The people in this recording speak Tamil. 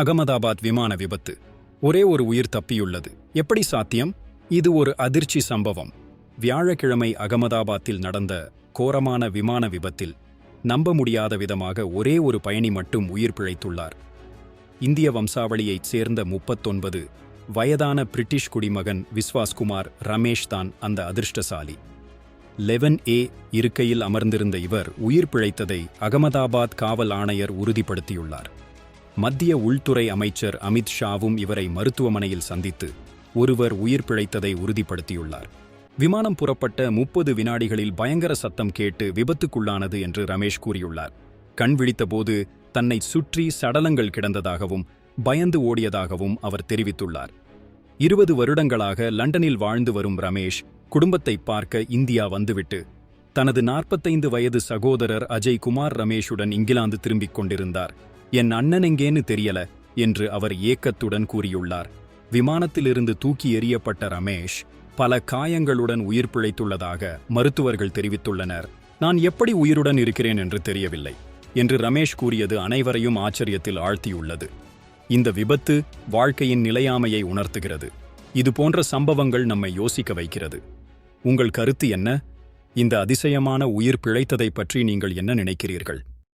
அகமதாபாத் விமான விபத்து. ஒரே ஒரு உயிர் தப்பியுள்ளது. எப்படி சாத்தியம்? இது ஒரு அதிர்ச்சி சம்பவம். வியாழக்கிழமை அகமதாபாத்தில் நடந்த கோரமான விமான விபத்தில் நம்ப முடியாத விதமாக ஒரே ஒரு பயணி மட்டும் உயிர் பிழைத்துள்ளார். இந்திய வம்சாவளியைச் சேர்ந்த முப்பத்தொன்பது வயதான பிரிட்டிஷ் குடிமகன் விஸ்வாஸ்குமார் ரமேஷ் தான் அந்த அதிர்ஷ்டசாலி. லெவன் ஏ இருக்கையில் அமர்ந்திருந்த இவர் உயிர் பிழைத்ததை அகமதாபாத் காவல் ஆணையர் உறுதிப்படுத்தியுள்ளார். மத்திய உள்துறை அமைச்சர் அமித் ஷாவும் இவரை மருத்துவமனையில் சந்தித்து ஒருவர் உயிர் பிழைத்ததை உறுதிப்படுத்தியுள்ளார். விமானம் புறப்பட்ட முப்பது வினாடிகளில் பயங்கர சத்தம் கேட்டு விபத்துக்குள்ளானது என்று ரமேஷ் கூறியுள்ளார். கண் விழித்தபோது தன்னை சுற்றி சடலங்கள் கிடந்ததாகவும் பயந்து ஓடியதாகவும் அவர் தெரிவித்துள்ளார். இருபது வருடங்களாக லண்டனில் வாழ்ந்து வரும் ரமேஷ் குடும்பத்தை பார்க்க இந்தியா வந்துவிட்டு தனது நாற்பத்தைந்து வயது சகோதரர் அஜய் குமார் ரமேஷுடன் இங்கிலாந்து திரும்பிக் கொண்டிருந்தார். என் அண்ணன் எங்கேன்னு தெரியல என்று அவர் ஏக்கத்துடன் கூறியுள்ளார். விமானத்திலிருந்து தூக்கி எறியப்பட்ட ரமேஷ் பல காயங்களுடன் உயிர் பிழைத்துள்ளதாக மருத்துவர்கள் தெரிவித்துள்ளனர். நான் எப்படி உயிருடன் இருக்கிறேன் என்று தெரியவில்லை என்று ரமேஷ் கூறியது அனைவரையும் ஆச்சரியத்தில் ஆழ்த்தியுள்ளது. இந்த விபத்து வாழ்க்கையின் நிலையாமையை உணர்த்துகிறது. இது போன்ற சம்பவங்கள் நம்மை யோசிக்க வைக்கிறது. உங்கள் கருத்து என்ன? இந்த அதிசயமான உயிர் பிழைத்ததை பற்றி நீங்கள் என்ன நினைக்கிறீர்கள்?